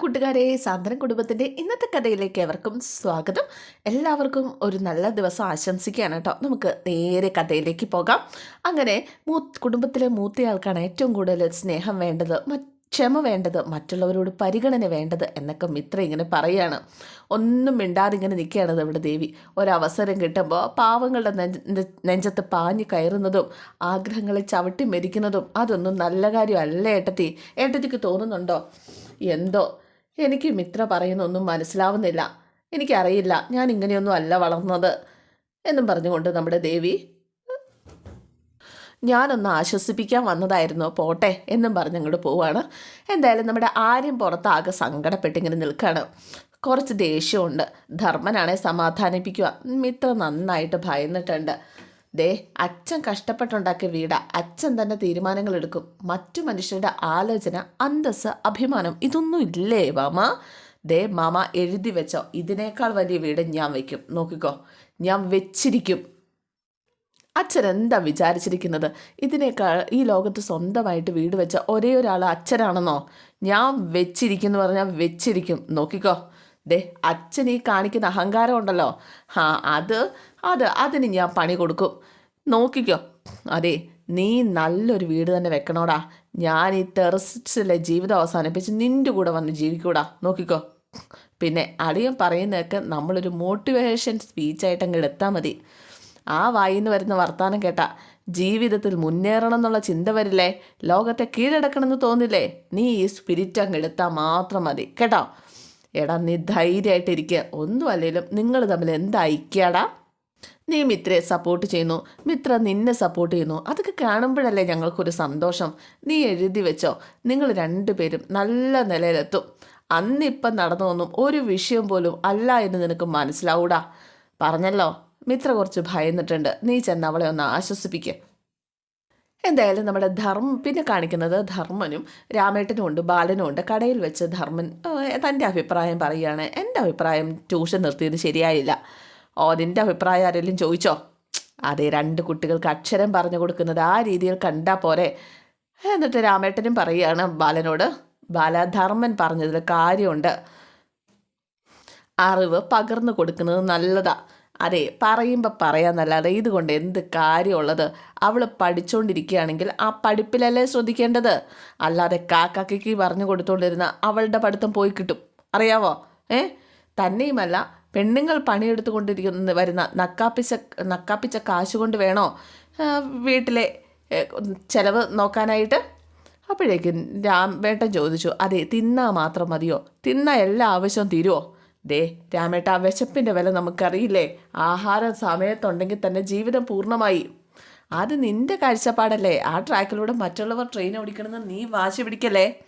കൂട്ടുകാരെ സാന്ത്വന കുടുംബത്തിന്റെ ഇന്നത്തെ കഥയിലേക്ക് എവർക്കും സ്വാഗതം. എല്ലാവർക്കും ഒരു നല്ല ദിവസം ആശംസിക്കുകയാണ് കേട്ടോ. നമുക്ക് നേരെ കഥയിലേക്ക് പോകാം. അങ്ങനെ മൂ കുടുംബത്തിലെ മൂത്തയാൾക്കാണ് ഏറ്റവും കൂടുതൽ സ്നേഹം വേണ്ടത് ക്ഷമ വേണ്ടത് മറ്റുള്ളവരോട് പരിഗണന വേണ്ടത് എന്നൊക്കെ മിത്ര ഇങ്ങനെ പറയാണ് ഒന്നും മിണ്ടാതെ ഇങ്ങനെ നിൽക്കുകയാണ് നമ്മുടെ ദേവി. ഒരവസരം കിട്ടുമ്പോൾ പാവങ്ങളുടെ നെഞ്ച നെഞ്ചത്ത് പാഞ്ഞു കയറുന്നതും ആഗ്രഹങ്ങളെ ചവിട്ടി മെരിക്കുന്നതും അതൊന്നും നല്ല കാര്യമല്ല ഏട്ടത്തി. ഏട്ടത്തിക്ക് തോന്നുന്നുണ്ടോ? എന്തോ? എനിക്ക് മിത്ര പറയുന്നൊന്നും മനസ്സിലാവുന്നില്ല. എനിക്കറിയില്ല ഞാൻ ഇങ്ങനെയൊന്നും അല്ല വളർന്നത് എന്നും പറഞ്ഞുകൊണ്ട് നമ്മുടെ ദേവി ഞാനൊന്ന് ആശ്വസിപ്പിക്കാൻ വന്നതായിരുന്നു പോട്ടെ എന്നും പറഞ്ഞ് അങ്ങോട്ട് പോവാണ്. എന്തായാലും നമ്മുടെ ആരും പുറത്താകെ സങ്കടപ്പെട്ടിങ്ങനെ നിൽക്കുകയാണ് കുറച്ച് ദേഷ്യമുണ്ട്. ധർമ്മനാണെ സമാധാനിപ്പിക്കുക മിത്ര നന്നായിട്ട് ഭയന്നിട്ടുണ്ട്. ദേ അച്ഛൻ കഷ്ടപ്പെട്ടുണ്ടാക്കിയ വീടാ. അച്ഛൻ തന്നെ തീരുമാനങ്ങൾ എടുക്കും മറ്റു മനുഷ്യരുടെ ആലോചന അന്തസ് അഭിമാനം ഇതൊന്നും ഇല്ലേ മാമ? ദേ മാമ എഴുതി വെച്ചോ. ഇതിനേക്കാൾ വലിയ വീട് ഞാൻ വയ്ക്കും നോക്കിക്കോ. ഞാൻ വെച്ചിരിക്കും. അച്ഛൻ എന്താ വിചാരിച്ചിരിക്കുന്നത്? ഇതിനേക്കാൾ ഈ ലോകത്ത് സ്വന്തമായിട്ട് വീട് വെച്ച ഒരേ ഒരാൾ അച്ഛനാണെന്നോ? ഞാൻ വെച്ചിരിക്കുന്നു പറഞ്ഞാൽ വെച്ചിരിക്കും. നോക്കിക്കോ. ദേ അച്ഛൻ ഈ കാണിക്കുന്ന അഹങ്കാരം ഉണ്ടല്ലോ. ആ അത് അത് അതിന് ഞാൻ പണി കൊടുക്കും. നോക്കിക്കോ. അതെ നീ നല്ലൊരു വീട് തന്നെ വെക്കണോടാ. ഞാൻ ഈ ടെറസിലെ ജീവിതം അവസാനിപ്പിച്ച് നിന്റെ കൂടെ വന്ന് ജീവിക്കൂടാ. നോക്കിക്കോ. പിന്നെ അളിയൻ പറയുന്നതൊക്കെ നമ്മളൊരു മോട്ടിവേഷൻ സ്പീച്ചായിട്ട് അങ്ങ് എടുത്താൽ മതി. ആ വായിന്ന് വരുന്ന വർത്തമാനം കേട്ട ജീവിതത്തിൽ മുന്നേറണം എന്നുള്ള ചിന്ത വരില്ലേ? ലോകത്തെ കീഴടക്കണമെന്ന് തോന്നില്ലേ? നീ ഈ സ്പിരിറ്റ് അങ്ങ് എടുത്താൽ മാത്രം മതി. കേട്ടോ? എടാ നീ ധൈര്യമായിട്ടിരിക്കുക ഒന്നും അല്ലെങ്കിലും നിങ്ങൾ തമ്മിൽ എന്തായിക്കാടാ നീ മിത്രയെ സപ്പോർട്ട് ചെയ്യുന്നു. മിത്ര നിന്നെ സപ്പോർട്ട് ചെയ്യുന്നു. അതൊക്കെ കാണുമ്പോഴല്ലേ ഞങ്ങൾക്കൊരു സന്തോഷം. നീ എഴുതി വെച്ചോ. നിങ്ങൾ രണ്ടുപേരും നല്ല നിലയിലെത്തും. അന്നിപ്പം നടന്നതൊന്നും ഒരു വിഷയം പോലും അല്ല എന്ന് നിനക്ക് മനസ്സിലാവൂടാ. പറഞ്ഞല്ലോ മിത്ര കുറച്ച് ഭയന്നിട്ടുണ്ട്. നീ ചെന്ന് അവളെ ഒന്ന് ആശ്വസിപ്പിക്കുക എന്തായാലും നമ്മുടെ ധർമ്മ പിന്നെ കാണിക്കുന്നത് ധർമ്മനും രാമേട്ടനും ഉണ്ട് ബാലനും ഉണ്ട്. കടയിൽ വെച്ച് ധർമ്മൻ തന്റെ അഭിപ്രായം പറയുകയാണ്. എന്റെ അഭിപ്രായം ട്യൂഷൻ നിർത്തിയത് ശരിയായില്ല. ഓ നിന്റെ അഭിപ്രായം ആരെങ്കിലും ചോദിച്ചോ? അതെ രണ്ട് കുട്ടികൾക്ക് അക്ഷരം പറഞ്ഞു കൊടുക്കുന്നത് ആ രീതിയിൽ കണ്ടാൽ പോരെ. എന്നിട്ട് രാമേട്ടനും പറയുകയാണ് ബാലനോട് ബാല ധർമ്മൻ പറഞ്ഞതിൽ കാര്യമുണ്ട്. അറിവ് പകർന്നു കൊടുക്കുന്നത് നല്ലതാ. അതെ പറയുമ്പോൾ പറയാന്നല്ലാതെ ഇതുകൊണ്ട് എന്ത് കാര്യമുള്ളത്? അവൾ പഠിച്ചുകൊണ്ടിരിക്കുകയാണെങ്കിൽ ആ പഠിപ്പിലല്ലേ ശ്രദ്ധിക്കേണ്ടത്? അല്ലാതെ കാക്കാക്കിക്ക് പറഞ്ഞു കൊടുത്തുകൊണ്ടിരുന്ന അവളുടെ പഠിത്തം പോയി കിട്ടും. അറിയാവോ? ഏ? തന്നെയുമല്ല പെണ്ണുങ്ങൾ പണിയെടുത്തുകൊണ്ടിരിക്കുന്ന വരുന്ന നക്കാപ്പിച്ച നക്കാപ്പിച്ച കാശ് കൊണ്ട് വേണോ? വീട്ടിലെ ചിലവ് നോക്കാനായിട്ട്? അപ്പോഴേക്കും രാം വേട്ടൻ ചോദിച്ചു അതെ തിന്നാ മാത്രം മതിയോ? തിന്നാ എല്ലാ ആവശ്യവും തീരുമോ ദേ രാമേട്ട വിശപ്പിന്റെ വില നമുക്കറിയില്ലേ? ആഹാരം സമയത്തുണ്ടെങ്കിൽ തന്നെ ജീവിതം പൂർണമായി. അത് നിന്റെ കാഴ്ചപ്പാടല്ലേ? ആ ട്രാക്കിലൂടെ മറ്റുള്ളവർ ട്രെയിൻ ഓടിക്കണമെന്ന് നീ വാശി പിടിക്കല്ലേ?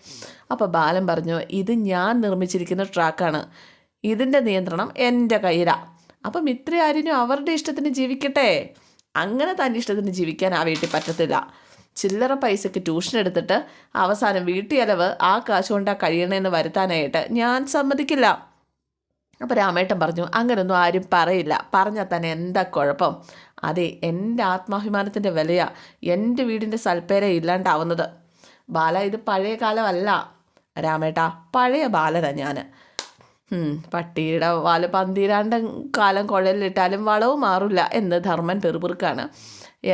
അപ്പോൾ ബാലൻ പറഞ്ഞു ഇത് ഞാൻ നിർമ്മിച്ചിരിക്കുന്ന ട്രാക്കാണ്. ഇതിന്റെ നിയന്ത്രണം എന്റെ കയ്യിലാണ് അപ്പം ഇത്ര ആരിനും അവരുടെ ഇഷ്ടത്തിന് ജീവിക്കട്ടെ? അങ്ങനെ തന്റെ ഇഷ്ടത്തിന് ജീവിക്കാൻ ആ വീട്ടിൽ പറ്റത്തില്ല. ചില്ലറ പൈസയ്ക്ക് ട്യൂഷൻ എടുത്തിട്ട് അവസാനം വീട്ടിയലവ് ആ കാശ് കൊണ്ടാ കഴിയണമെന്ന് വരുത്താനായിട്ട് ഞാൻ സമ്മതിക്കില്ല. അപ്പോൾ രാമേട്ടൻ പറഞ്ഞു അങ്ങനൊന്നും ആരും പറയില്ല. പറഞ്ഞാൽ തന്നെ എന്താ കുഴപ്പം? അതെ എന്റെ ആത്മാഭിമാനത്തിന്റെ വിലയാണ് എന്റെ വീടിന്റെ സൽപ്പേര ഇല്ലാണ്ടാവുന്നത്. ബാല ഇത് പഴയ കാലമല്ല. രാമേട്ട പഴയ ബാലനാ ഞാൻ പട്ടിയുടെ വാൽ പന്തിരാണ്ട് കാലം കുഴലിലിട്ടാലും വളവും മാറില്ല എന്ന് ധർമ്മൻ പെറുപിറുക്കാണ്.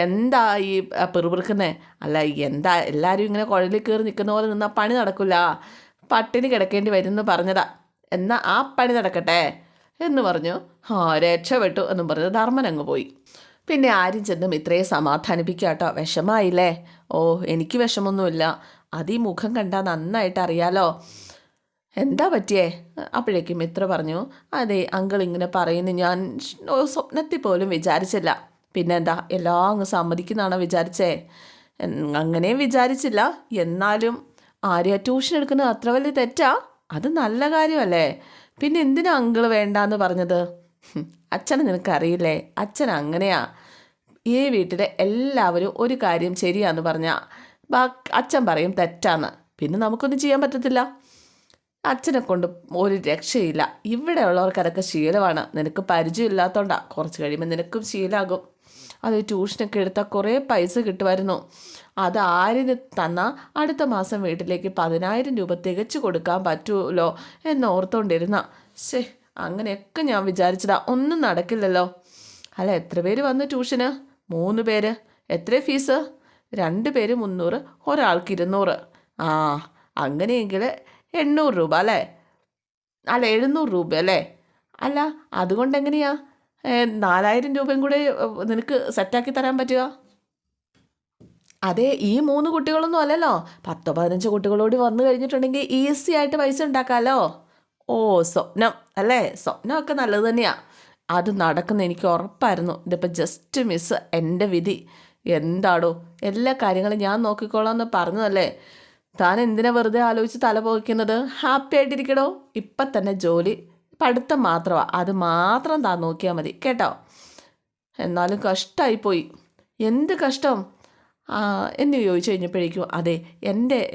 എന്താ ഈ പെറുപിറുക്കുന്നേ? അല്ല എന്താ എല്ലാവരും ഇങ്ങനെ കുഴലിൽ കയറി നിൽക്കുന്ന പോലെ നിന്നാൽ പണി നടക്കില്ല പട്ടിണി കിടക്കേണ്ടി വരുമെന്ന് പറഞ്ഞതാ. എന്നാൽ ആ പണി നടക്കട്ടെ? എന്ന് പറഞ്ഞു. ആ രക്ഷപ്പെട്ടു എന്നും പറഞ്ഞ് ധർമ്മൻ അങ്ങ് പോയി. പിന്നെ ആരും ചെന്നും ഇത്രയും സമാധാനിപ്പിക്കാട്ടോ. വിഷമായില്ലേ? ഓ എനിക്ക് വിഷമൊന്നുമില്ല. അത് ഈ മുഖം കണ്ടാൽ നന്നായിട്ട് അറിയാലോ. എന്താ പറ്റിയേ? അപ്പോഴേക്കും മിത്ര പറഞ്ഞു. അതെ അങ്കിൾ ഇങ്ങനെ പറയുന്നു. ഞാൻ സ്വപ്നത്തിൽ പോലും വിചാരിച്ചില്ല. പിന്നെന്താ എല്ലാം അങ്ങ് സമ്മതിക്കുന്നതാണോ വിചാരിച്ചേ? അങ്ങനെയും വിചാരിച്ചില്ല. എന്നാലും ആര്യ ട്യൂഷൻ എടുക്കുന്നത് അത്ര വലിയ തെറ്റാ? അത് നല്ല കാര്യമല്ലേ? പിന്നെ എന്തിനാ അങ്കിൾ വേണ്ടാന്ന് പറഞ്ഞത്? അച്ഛനെ നിനക്കറിയില്ലേ? അച്ഛൻ അങ്ങനെയാ. ഈ വീട്ടിലെ എല്ലാവരും ഒരു കാര്യം ശരിയാന്ന് പറഞ്ഞാൽ അച്ഛൻ പറയും തെറ്റാന്ന്. പിന്നെ നമുക്കൊന്നും ചെയ്യാൻ പറ്റത്തില്ല. അച്ഛനെ കൊണ്ട് ഒരു രക്ഷയില്ല. ഇവിടെ ഉള്ളവർക്ക് അതൊക്കെ ശീലമാണ്. നിനക്ക് പരിചയമില്ലാത്തതുകൊണ്ടാണ് കുറച്ച് കഴിയുമ്പോൾ നിനക്കും ശീലമാകും അത് ട്യൂഷനൊക്കെ എടുത്താൽ കുറേ പൈസ കിട്ടുമായിരുന്നു. അത് ആരിന് തന്നാൽ അടുത്ത മാസം വീട്ടിലേക്ക് പതിനായിരം രൂപ തികച്ചു കൊടുക്കാൻ പറ്റുമല്ലോ എന്നോർത്തോണ്ടിരുന്ന. ശേ അങ്ങനെയൊക്കെ ഞാൻ വിചാരിച്ചതാ. ഒന്നും നടക്കില്ലല്ലോ. അല്ല എത്ര പേര് വന്നു ട്യൂഷന്? മൂന്ന് പേര്. എത്ര ഫീസ്? രണ്ട് പേര് മുന്നൂറ് ഒരാൾക്ക് ഇരുന്നൂറ്. ആ അങ്ങനെയെങ്കിൽ എണ്ണൂറ് രൂപ അല്ലേ? അല്ല എഴുന്നൂറ് രൂപ അല്ലേ? അല്ല അതുകൊണ്ട് എങ്ങനെയാ? നാലായിരം രൂപയും കൂടെ നിനക്ക് സെറ്റാക്കി തരാൻ പറ്റുക അതെ ഈ മൂന്ന് കുട്ടികളൊന്നും അല്ലല്ലോ. പത്തോ പതിനഞ്ചോ കുട്ടികളോട് വന്നു കഴിഞ്ഞിട്ടുണ്ടെങ്കിൽ ഈസി ആയിട്ട് പൈസ ഉണ്ടാക്കാമല്ലോ ഓ സ്വപ്നം. അല്ലേ? സ്വപ്നമൊക്കെ നല്ലത് തന്നെയാ. അത് നടക്കുന്ന എനിക്ക് ഉറപ്പായിരുന്നു. ഇതിപ്പോൾ ജസ്റ്റ് മിസ് എന്റെ വിധി. എന്താടോ? എല്ലാ കാര്യങ്ങളും ഞാൻ നോക്കിക്കോളാം എന്ന് പറഞ്ഞതല്ലേ? താൻ എന്തിനാ വെറുതെ ആലോചിച്ച് തല പോയിക്കുന്നത് ഹാപ്പി ആയിട്ടിരിക്കടോ? ഇപ്പം തന്നെ ജോലി. പഠിത്തം മാത്രമാണ് അത് മാത്രം താൻ നോക്കിയാൽ മതി. കേട്ടോ? എന്നാലും കഷ്ടമായിപ്പോയി എന്ത് കഷ്ടം? എന്ന് ചോദിച്ചു കഴിഞ്ഞപ്പോഴേക്കും അതെ എന്റെ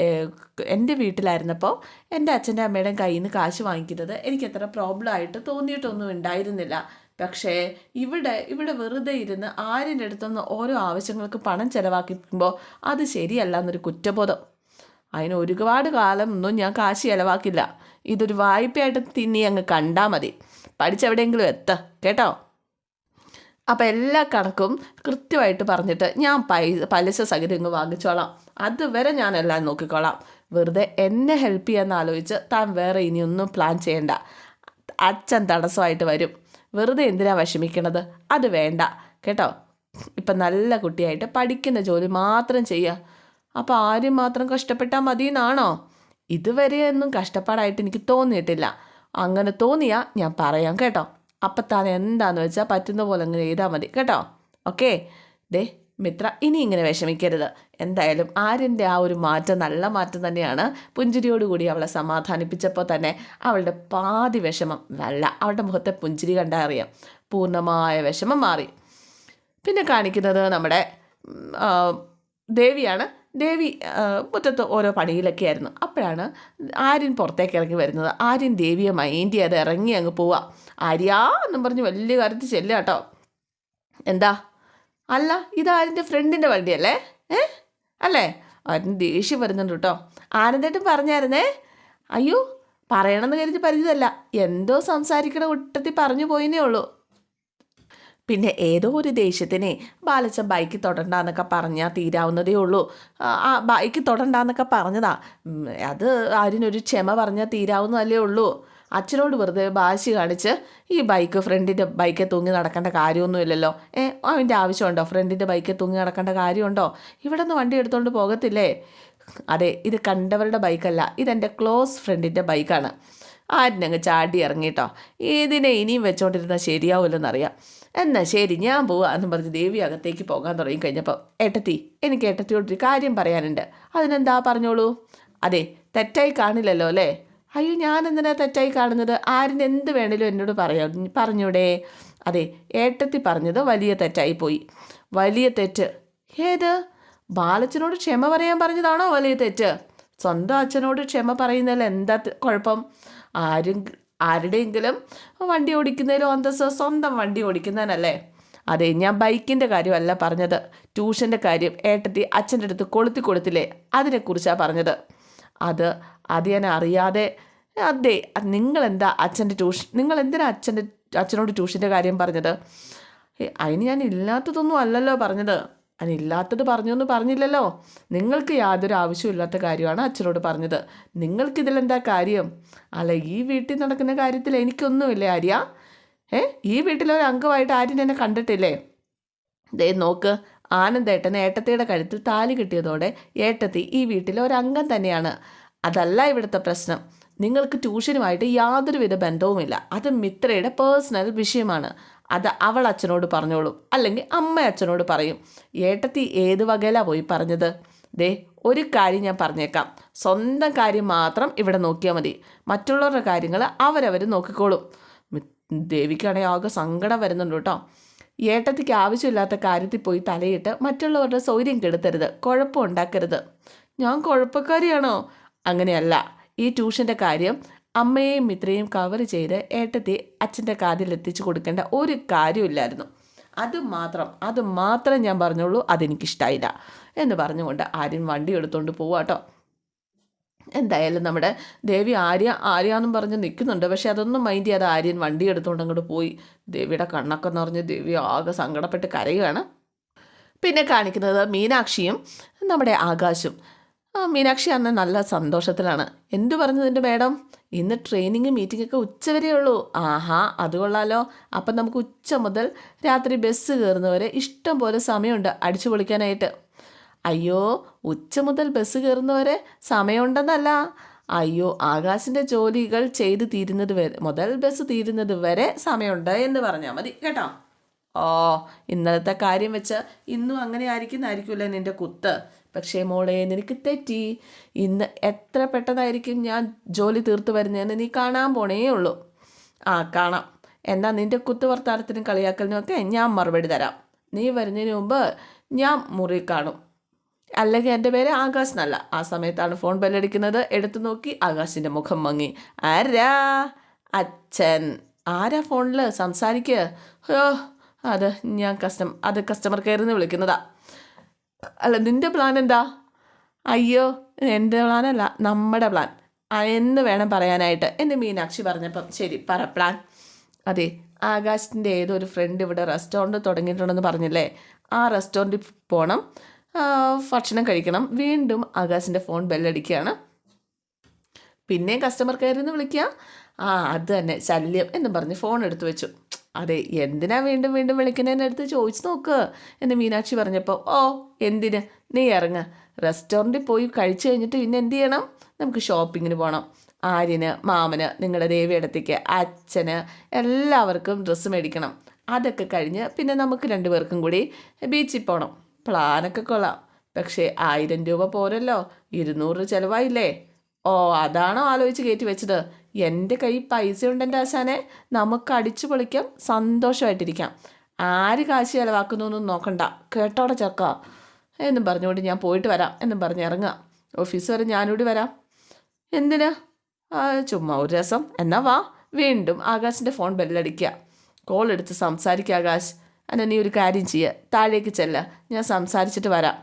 എന്റെ വീട്ടിലായിരുന്നപ്പോൾ എന്റെ അച്ഛന്റെ അമ്മയുടെയും കയ്യിൽ നിന്ന് കാശ് വാങ്ങിക്കുന്നത് എനിക്ക് അത്ര പ്രോബ്ലം ആയിട്ട് തോന്നിയിട്ടൊന്നും ഉണ്ടായിരുന്നില്ല. പക്ഷേ ഇവിടെ ഇവിടെ വെറുതെ ഇരുന്ന് ആരിന്റെ അടുത്തുനിന്ന് ഓരോ ആവശ്യങ്ങൾക്ക് പണം ചിലവാക്കിക്കുമ്പോൾ അത് ശരിയല്ല എന്നൊരു കുറ്റബോധം. അതിന് ഒരുപാട് കാലം ഒന്നും ഞാൻ കാശ് ചിലവാക്കില്ല. ഇതൊരു വായ്പയായിട്ട് തിന്നി അങ്ങ് കണ്ടാൽ മതി. പഠിച്ചെവിടെയെങ്കിലും എത്ത. കേട്ടോ? അപ്പം എല്ലാ കണക്കും കൃത്യമായിട്ട് പറഞ്ഞിട്ട് ഞാൻ പൈസ പലിശ സഹിതം ഇങ്ങ് വാങ്ങിച്ചോളാം. അതുവരെ ഞാൻ എല്ലാം നോക്കിക്കോളാം. വെറുതെ എന്നെ ഹെൽപ്പ് ചെയ്യാൻ ആലോചിച്ച് താൻ വേറെ ഇനിയൊന്നും പ്ലാൻ ചെയ്യണ്ട. അച്ഛൻ തടസ്സമായിട്ട് വരും. വെറുതെ എന്തിനാ വിഷമിക്കണത്? അത് വേണ്ട. കേട്ടോ? ഇപ്പം നല്ല കുട്ടിയായിട്ട് പഠിക്കുന്ന ജോലി മാത്രം ചെയ്യുക അപ്പോൾ ആരും മാത്രം കഷ്ടപ്പെട്ടാൽ മതി എന്നാണോ ഇതുവരെ ഒന്നും കഷ്ടപ്പാടായിട്ട് എനിക്ക് തോന്നിയിട്ടില്ല. അങ്ങനെ തോന്നിയാൽ ഞാൻ പറയാം കേട്ടോ. അപ്പം താൻ എന്താന്ന് വെച്ചാൽ പറ്റുന്ന പോലെ അങ്ങനെ ചെയ്താൽ മതി. കേട്ടോ? ഓക്കെ? ദേ മിത്ര ഇനി ഇങ്ങനെ വിഷമിക്കരുത്. എന്തായാലും ആര്യന്റെ ആ ഒരു മാറ്റം നല്ല മാറ്റം തന്നെയാണ്. പുഞ്ചിരിയോടുകൂടി അവളെ സമാധാനിപ്പിച്ചപ്പോൾ തന്നെ അവളുടെ പാതി വിഷമം വല്ല. അവളുടെ മുഖത്തെ പുഞ്ചിരി കണ്ടാൽ അറിയാം. പൂർണമായ വിഷമം മാറി. പിന്നെ കാണിക്കുന്നത് നമ്മുടെ ദേവിയാണ്. ദേവി മുറ്റത്ത് ഓരോ പണിയിലൊക്കെ ആയിരുന്നു അപ്പോഴാണ് ആര്യൻ പുറത്തേക്ക് ഇറങ്ങി വരുന്നത്. ആര്യൻ ദേവിയെ മൈൻഡ് ചെയ്യാതെ ഇറങ്ങി അങ്ങ് പോവാ. ആര്യാ എന്നും പറഞ്ഞ് വലിയ കാര്യത്തിൽ ചെല്ലുക കേട്ടോ. എന്താ? അല്ല ഇത് ആര്യന്റെ ഫ്രണ്ടിന്റെ വണ്ടിയല്ലേ? ഏ? അല്ലേ? ആര്യൻ ദേഷ്യം വരുന്നുണ്ട് കേട്ടോ. ആനന്ദേട്ടും പറഞ്ഞായിരുന്നേ? അയ്യോ പറയണമെന്ന് കരുതി പരിചിതല്ല എന്തോ സംസാരിക്കണ കുട്ടത്തിൽ പറഞ്ഞു പോയിന്നേ ഉള്ളൂ. പിന്നെ ഏതോ ഒരു ദേഷ്യത്തിനെ ബാലച്ച ബൈക്ക് തൊടണ്ടെന്നൊക്കെ പറഞ്ഞാൽ തീരാവുന്നതേ ഉള്ളൂ. ആ, ബൈക്ക് തൊടണ്ടെന്നൊക്കെ പറഞ്ഞതാ. അത് ആരിനൊരു ക്ഷമ പറഞ്ഞാൽ തീരാവുന്നതല്ലേ ഉള്ളൂ. അച്ഛനോട് വെറുതെ വാശി കാണിച്ച് ഈ ബൈക്ക് ഫ്രണ്ടിന്റെ ബൈക്കെ തൂങ്ങി നടക്കേണ്ട കാര്യമൊന്നുമില്ലല്ലോ. ഏ അവന്റെ ആവശ്യമുണ്ടോ? ഫ്രണ്ടിന്റെ ബൈക്കെ തൂങ്ങി നടക്കേണ്ട കാര്യമുണ്ടോ? ഇവിടെ നിന്ന് വണ്ടി എടുത്തുകൊണ്ട് പോകത്തില്ലേ? അതെ ഇത് കണ്ടവരുടെ ബൈക്കല്ല ഇതെന്റെ ക്ലോസ് ഫ്രണ്ടിന്റെ ബൈക്കാണ്. ആരിനങ്ങ് ചാടി ഇറങ്ങിയിട്ടോ ഇതിനെ ഇനിയും വെച്ചോണ്ടിരുന്നാൽ ശരിയാവില്ലെന്നറിയാം എന്നാൽ ശരി ഞാൻ പോവാ. എന്നും പറഞ്ഞ് ദേവി അകത്തേക്ക് പോകാൻ തുടങ്ങി കഴിഞ്ഞപ്പോൾ ഏട്ടത്തി എനിക്ക് ഏട്ടത്തിയോടൊരു കാര്യം പറയാനുണ്ട്. അതിനെന്താ പറഞ്ഞോളൂ? അതെ തെറ്റായി കാണില്ലല്ലോ അല്ലേ? അയ്യോ ഞാൻ എന്തിനാ തെറ്റായി കാണുന്നത്? ആരിന് എന്ത് വേണേലും എന്നോട് പറയാ പറഞ്ഞൂടെ? അതെ ഏട്ടത്തി പറഞ്ഞത് വലിയ തെറ്റായി പോയി. വലിയ തെറ്റ്. ഏത്? ബാലച്ചനോട് ക്ഷമ പറയാൻ പറഞ്ഞതാണോ വലിയ തെറ്റ്? സ്വന്തം അച്ഛനോട് ക്ഷമ പറയുന്നതിൽ എന്താ കുഴപ്പം? ആരും ആരുടെയെങ്കിലും വണ്ടി ഓടിക്കുന്നതിലും അന്തസ് സ്വന്തം വണ്ടി ഓടിക്കുന്നതിനല്ലേ? അതെ ഞാൻ ബൈക്കിന്റെ കാര്യമല്ല പറഞ്ഞത്. ട്യൂഷന്റെ കാര്യം ഏട്ടത്തി അച്ഛന്റെ അടുത്ത് കൊളുത്തി കൊടുത്തില്ലേ? അതിനെക്കുറിച്ചാണ് പറഞ്ഞത്. അത് അത് ഞാൻ അറിയാതെ അതെ നിങ്ങളെന്താ അച്ഛന്റെ ട്യൂഷൻ നിങ്ങൾ എന്തിനാ അച്ഛന്റെ അച്ഛനോട് ട്യൂഷന്റെ കാര്യം പറഞ്ഞത്? അതിന് ഞാൻ ഇല്ലാത്തതൊന്നും അല്ലല്ലോ പറഞ്ഞത്. അതിനില്ലാത്തത് പറഞ്ഞു എന്ന് പറഞ്ഞില്ലല്ലോ. നിങ്ങൾക്ക് യാതൊരു ആവശ്യമില്ലാത്ത കാര്യമാണ് അച്ഛനോട് പറഞ്ഞത്. നിങ്ങൾക്കിതിലെന്താ കാര്യം? അല്ല ഈ വീട്ടിൽ നടക്കുന്ന കാര്യത്തിൽ എനിക്കൊന്നുമില്ലേ ആര്യ? ഏ? ഈ വീട്ടിലൊരു അംഗമായിട്ട് ആരും എന്നെ കണ്ടിട്ടില്ലേ? ദേ നോക്ക്. ആനന്ദേട്ടൻ ഏട്ടത്തിയുടെ കഴുത്തിൽ താലി കിട്ടിയതോടെ ഏട്ടത്തി ഈ വീട്ടിലെ ഒരു അംഗം തന്നെയാണ്. അതല്ല ഇവിടുത്തെ പ്രശ്നം. നിങ്ങൾക്ക് ട്യൂഷനുമായിട്ട് യാതൊരുവിധ ബന്ധവുമില്ല. അത് മിത്രയുടെ പേഴ്സണൽ വിഷയമാണ്. അത് അവൾ അച്ഛനോട് പറഞ്ഞോളും. അല്ലെങ്കിൽ അമ്മ അച്ഛനോട് പറയും ഏട്ടത്തി ഏത് വകയിലാണ് പോയി പറഞ്ഞത്? ദേ ഒരു കാര്യം ഞാൻ പറഞ്ഞേക്കാം. സ്വന്തം കാര്യം മാത്രം ഇവിടെ നോക്കിയാൽ മതി. മറ്റുള്ളവരുടെ കാര്യങ്ങൾ അവരവർ നോക്കിക്കോളും. ദേവിക്കാണെങ്കിൽ ആകെ സങ്കടം വരുന്നുണ്ട് കേട്ടോ. ഏട്ടത്തിക്ക് ആവശ്യമില്ലാത്ത കാര്യത്തിൽ പോയി തലയിട്ട് മറ്റുള്ളവരുടെ സൗര്യം കെടുത്തരുത്. കുഴപ്പം ഉണ്ടാക്കരുത്. ഞാൻ കുഴപ്പക്കാരിയാണോ? അങ്ങനെയല്ല. ഈ ട്യൂഷന്റെ കാര്യം അമ്മയെയും മിത്രയും കവർ ചെയ്ത് ഏട്ടത്തി അച്ഛന്റെ കാതിൽ എത്തിച്ചു കൊടുക്കേണ്ട ഒരു കാര്യമില്ലായിരുന്നു. അത് മാത്രം അത് മാത്രം ഞാൻ പറഞ്ഞോളൂ അതെനിക്കിഷ്ടമായില്ല എന്ന് പറഞ്ഞുകൊണ്ട് ആര്യൻ വണ്ടി എടുത്തുകൊണ്ട് പോവാട്ടോ എന്തായാലും നമ്മുടെ ദേവി ആര്യ ആര്യ എന്നും പറഞ്ഞ് നിൽക്കുന്നുണ്ട് പക്ഷെ അതൊന്നും മൈൻഡ് ചെയ്യാതെ ആര്യൻ വണ്ടി എടുത്തുകൊണ്ട് അങ്ങോട്ട് പോയി. ദേവിയുടെ കണ്ണൊക്കെ നിറഞ്ഞ് ദേവി ആകെ സങ്കടപ്പെട്ട് കരയുകയാണ് പിന്നെ കാണിക്കുന്നത് മീനാക്ഷിയും നമ്മുടെ ആകാശും. മീനാക്ഷി അന്ന് നല്ല സന്തോഷത്തിലാണ്. എന്തു പറഞ്ഞതിന്റെ മേഡം? ഇന്ന് ട്രെയിനിങ് മീറ്റിംഗ് ഒക്കെ ഉച്ചവരെ ഉള്ളൂ. ആഹാ അത് കൊള്ളാലോ. അപ്പം നമുക്ക് ഉച്ച മുതൽ രാത്രി ബസ് കയറുന്നവരെ ഇഷ്ടം പോലെ സമയമുണ്ട് അടിച്ചു പൊളിക്കാനായിട്ട്. അയ്യോ ഉച്ച മുതൽ ബസ് കയറുന്നവരെ സമയമുണ്ടെന്നല്ല. അയ്യോ ആകാശിന്റെ ജോലികൾ ചെയ്ത് തീരുന്നത് വരെ മുതൽ ബസ് തീരുന്നത് വരെ സമയമുണ്ട് എന്ന് പറഞ്ഞാൽ മതി കേട്ടോ? ഓ ഇന്നലത്തെ കാര്യം വെച്ച് ഇന്നും അങ്ങനെ ആയിരിക്കുന്നതായിരിക്കുമല്ലേ നിന്റെ കുത്ത്? പക്ഷേ മോളെ നിനക്ക് തെറ്റി. ഇന്ന് എത്ര പെട്ടെന്നായിരിക്കും ഞാൻ ജോലി തീർത്തു വരുന്നതെന്ന് നീ കാണാൻ പോണേ ഉള്ളൂ. ആ കാണാം. എന്നാൽ നിന്റെ കുത്തു വർത്താനത്തിനും കളിയാക്കലിനും ഒക്കെ ഞാൻ മറുപടി തരാം. നീ വരുന്നതിന് മുമ്പ് ഞാൻ മുറി കാണും. അല്ലെങ്കിൽ എന്റെ പേര് ആകാശ് എന്നല്ല. ആ സമയത്താണ് ഫോൺ ബെല്ലടിക്കുന്നത്. എടുത്തു നോക്കി ആകാശിന്റെ മുഖം മങ്ങി. ആരാ? അച്ഛൻ. ആരാ ഫോണിൽ സംസാരിക്കുക ഹോ അത് ഞാൻ കസ്റ്റം അത് കസ്റ്റമർ കെയറിൽ നിന്ന് വിളിക്കുന്നതാ. അല്ല നിന്റെ പ്ലാൻ എന്താ? അയ്യോ എന്റെ പ്ലാനല്ല നമ്മുടെ പ്ലാൻ എന്ന് വേണം പറയാനായിട്ട്. എന്റെ മീനാക്ഷി പറഞ്ഞപ്പം ശരി പറ പ്ലാൻ അതെ ആകാശിന്റെ ഏതോ ഒരു ഫ്രണ്ട് ഇവിടെ റെസ്റ്റോറന്റ് തുടങ്ങിയിട്ടുണ്ടെന്ന് പറഞ്ഞില്ലേ? ആ റെസ്റ്റോറന്റിൽ പോകണം ഭക്ഷണം കഴിക്കണം. വീണ്ടും ആകാശിന്റെ ഫോൺ ബെല്ലടിക്കുകയാണ് പിന്നെയും കസ്റ്റമർ കെയറിൽ നിന്ന് വിളിക്കുക. ആ അത് തന്നെ ശല്യം എന്ന് പറഞ്ഞ് ഫോൺ എടുത്തു വെച്ചു. അതെ എന്തിനാ വീണ്ടും വീണ്ടും വിളിക്കുന്നതിന്റെ അടുത്ത് ചോദിച്ചു നോക്ക് എന്ന് മീനാക്ഷി പറഞ്ഞപ്പോൾ ഓ എന്തിന്? നീ ഇറങ്ങ. റെസ്റ്റോറന്റിൽ പോയി കഴിച്ചു കഴിഞ്ഞിട്ട് പിന്നെ എന്ത് ചെയ്യണം? നമുക്ക് ഷോപ്പിങ്ങിന് പോകണം ആര്യന് മാമന് നിങ്ങളുടെ ദേവിയിടത്തേക്ക് അച്ഛന് എല്ലാവർക്കും ഡ്രസ്സ് മേടിക്കണം. അതൊക്കെ കഴിഞ്ഞ് പിന്നെ നമുക്ക് രണ്ടുപേർക്കും കൂടി ബീച്ചിൽ പോകണം പ്ലാനൊക്കെ കൊള്ളാം. പക്ഷേ ആയിരം രൂപ പോരല്ലോ. ഇരുന്നൂറ് ചിലവായില്ലേ? ഓ അതാണോ ആലോചിച്ച് കയറ്റി വെച്ചത്. എന്റെ കയ്യിൽ പൈസ ഉണ്ടെന്റെ ആശാനെ നമുക്ക് അടിച്ചു പൊളിക്കാം സന്തോഷമായിട്ടിരിക്കാം. ആര് കാശ് ചിലവാക്കുന്നൊന്നും നോക്കണ്ട. കേട്ടോടെ ചക്ക. എന്നും പറഞ്ഞുകൊണ്ട് ഞാൻ പോയിട്ട് വരാം. എന്നും പറഞ്ഞ് ഇറങ്ങുക. ഓഫീസ് വരെ ഞാനൂടി വരാം. എന്തിനാ? ചുമ്മാ ഒരു രസം. എന്നാ വാ. വീണ്ടും ആകാശിന്റെ ഫോൺ ബെല്ലടിക്കുക. കോൾ എടുത്ത് സംസാരിക്കുക ആകാശ്. എന്നാ നീ ഒരു കാര്യം ചെയ്യുക താഴേക്ക് ചെല്ല. ഞാൻ സംസാരിച്ചിട്ട് വരാം.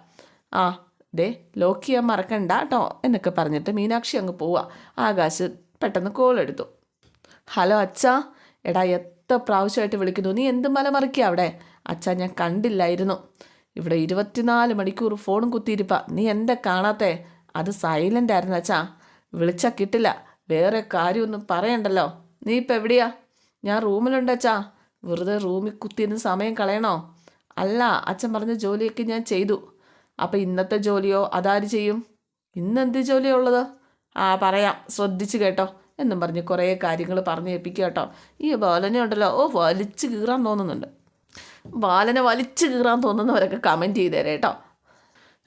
ആ ദേ ലോക്ക് ചെയ്യാൻ മറക്കണ്ട കേട്ടോ. എന്നൊക്കെ പറഞ്ഞിട്ട് മീനാക്ഷി അങ്ങ് പോവുക ആകാശ് പെട്ടെന്ന് കോൾ എടുത്തു. ഹലോ അച്ഛാ. എടാ എത്ര പ്രാവശ്യമായിട്ട് വിളിക്കുന്നു? നീ എന്ത് മല മറിക്കുക അവിടെ. അച്ഛാ ഞാൻ കണ്ടില്ലായിരുന്നു. ഇവിടെ ഇരുപത്തിനാല് മണിക്കൂർ ഫോണും കുത്തിയിരിപ്പ. നീ എന്താ കാണാത്തേ? അത് സൈലന്റ് ആയിരുന്നു അച്ഛാ. വിളിച്ചാൽ കിട്ടില്ല. വേറെ കാര്യമൊന്നും പറയണ്ടല്ലോ. നീ ഇപ്പം എവിടെയാ? ഞാൻ റൂമിലുണ്ട് അച്ഛാ. വെറുതെ റൂമിൽ കുത്തിയിരുന്ന് സമയം കളയണോ? അല്ല അച്ഛൻ പറഞ്ഞ ജോലിയൊക്കെ ഞാൻ ചെയ്തു. അപ്പം ഇന്നത്തെ ജോലിയോ? അതാര് ചെയ്യും? ഇന്ന് എന്ത് ജോലിയാ ഉള്ളത്? ആ പറയാം. ശ്രദ്ധിച്ച് കേട്ടോ. എന്നും പറഞ്ഞ് കുറേ കാര്യങ്ങൾ പറഞ്ഞ് ഏൽപ്പിക്കുക കേട്ടോ. ഈ ബാലനെ ഉണ്ടല്ലോ. ഓ വലിച്ചു കീറാൻ തോന്നുന്നുണ്ട്. ബാലനെ വലിച്ചു കീറാൻ തോന്നുന്നവരൊക്കെ കമന്റ് ചെയ്തേരെ കേട്ടോ.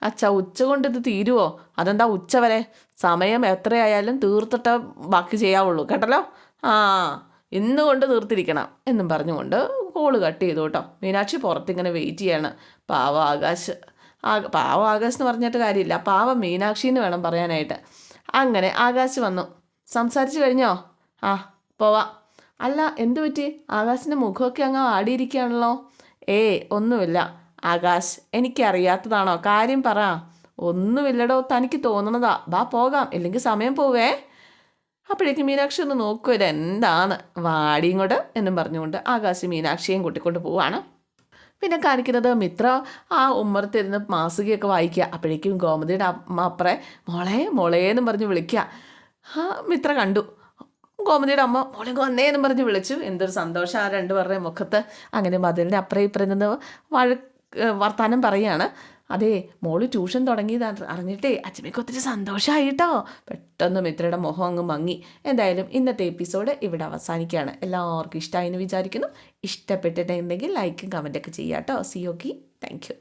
അച്ഛാ ഉച്ച കൊണ്ട് ഇത് തീരുവോ? അതെന്താ ഉച്ച വരെ? സമയം എത്രയായാലും തീർത്തിട്ട് ബാക്കി ചെയ്യാവുള്ളൂ. കേട്ടല്ലോ? ആ ഇന്ന് കൊണ്ട് തീർത്തിരിക്കണം എന്നും പറഞ്ഞുകൊണ്ട് കോൾ കട്ട് ചെയ്തു കേട്ടോ. മീനാക്ഷി പുറത്തിങ്ങനെ വെയിറ്റ് ചെയ്യാണ്. പാവ ആകാശ്. ആ പാവ ആകാശ് എന്ന് പറഞ്ഞിട്ട് കാര്യമില്ല. പാവ മീനാക്ഷി എന്ന് വേണം പറയാനായിട്ട്. അങ്ങനെ ആകാശ് വന്നു. സംസാരിച്ചു കഴിഞ്ഞോ? ആ പോവാം. അല്ല എന്തു പറ്റി? ആകാശിന്റെ മുഖമൊക്കെ അങ്ങ് ആടിയിരിക്കുകയാണല്ലോ. ഏ ഒന്നുമില്ല. ആകാശ് എനിക്കറിയാത്തതാണോ? കാര്യം പറ. ഒന്നുമില്ലടോ തനിക്ക് തോന്നണതാ. വാ പോകാം. ഇല്ലെങ്കിൽ സമയം പോവേ. അപ്പോഴേക്ക് മീനാക്ഷി ഒന്ന് നോക്കൂ എന്താണ് വാടിയും കൂടെ എന്നും പറഞ്ഞുകൊണ്ട് ആകാശ് മീനാക്ഷിയെയും കൂട്ടിക്കൊണ്ട് പോവാണ്. പിന്നെ കാണിക്കുന്നത് മിത്ര ആ ഉമ്മറത്തിരുന്ന് മാസികയൊക്കെ വായിക്കുക. അപ്പോഴേക്കും ഗോമതിയുടെ അമ്മ അപ്പറേ മോളെ മോളേ എന്നും പറഞ്ഞ് വിളിക്കുക. ആ മിത്ര കണ്ടു. ഗോമതിയുടെ അമ്മ മോളെ വന്നേ എന്നും പറഞ്ഞ് വിളിച്ചു. എന്തൊരു സന്തോഷം ആ രണ്ടുപേരുടെയും മുഖത്ത്. അങ്ങനെ മതിലിന്റെ അപ്പുറം ഇപ്പുറം നിന്ന് വഴ വർത്താനം പറയാണ്. അതെ മോൾ ട്യൂഷൻ തുടങ്ങിയത്. അറി- അറിഞ്ഞിട്ടേ അച്ഛമ്മയ്ക്ക് ഒത്തിരി സന്തോഷമായി കേട്ടോ പെട്ടെന്ന് മിത്രയുടെ മുഖം അങ്ങ് മങ്ങി. എന്തായാലും ഇന്നത്തെ എപ്പിസോഡ് ഇവിടെ അവസാനിക്കുകയാണ്. എല്ലാവർക്കും ഇഷ്ടമായി എന്ന് വിചാരിക്കുന്നു. ഇഷ്ടപ്പെട്ടിട്ടുണ്ടെങ്കിൽ ലൈക്കും കമന്റൊക്കെ ചെയ്യാം കേട്ടോ സി ഓക്കെ താങ്ക് യു